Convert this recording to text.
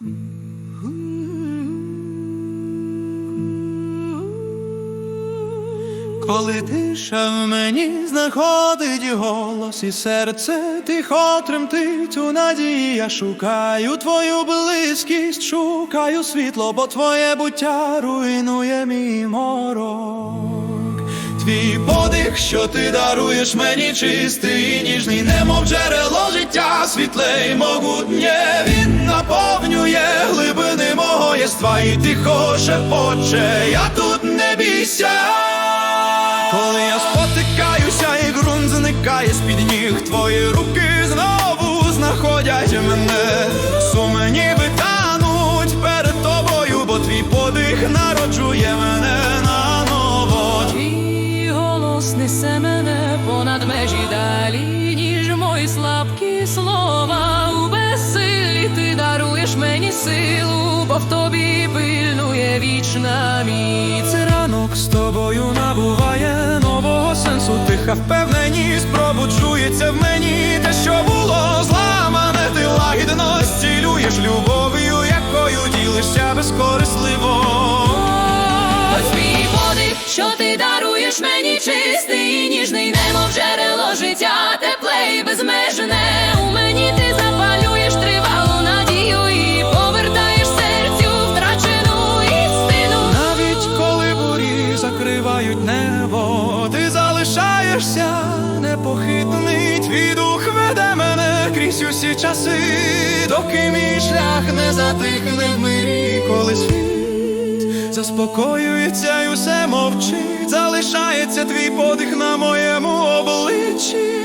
Коли тиша в мені знаходить голос і серце тихо тремтить у надії, я шукаю твою близькість, шукаю світло, бо твоє буття руйнує мій морок. Твій подих, що ти даруєш мені чистий, ніжний, немов джерело життя, світле й могутнє, він наповнює глибини мого єства і тихо шепоче, я тут не бійся. Коли я спотикаюся і ґрунт зникає з-під ніг, твої руки знову знаходять мене, сумені витануть перед тобою, бо твій подих народжує мене наново. Твій голос несе мене понад межі далі, ніж мої слабкі слова. У безсилі ти даруєш мені силу, бо в тобі пильнує вічна міць. Ранок з тобою набуває нового сенсу, тиха впевненість пробуджується в мені, те, що було зламане, ти лагідно зцілюєш любов'ю, якою ділишся безкорисливо. Ось що ти даруєш мені чистий, і ніжний, немов джерело життя, тепле і безмежне. Залишаєшся непохитний, твій дух веде мене крізь усі часи, доки мій шлях не затихне в мирі, коли світ заспокоюється і усе мовчить, залишається твій подих на моєму обличчі,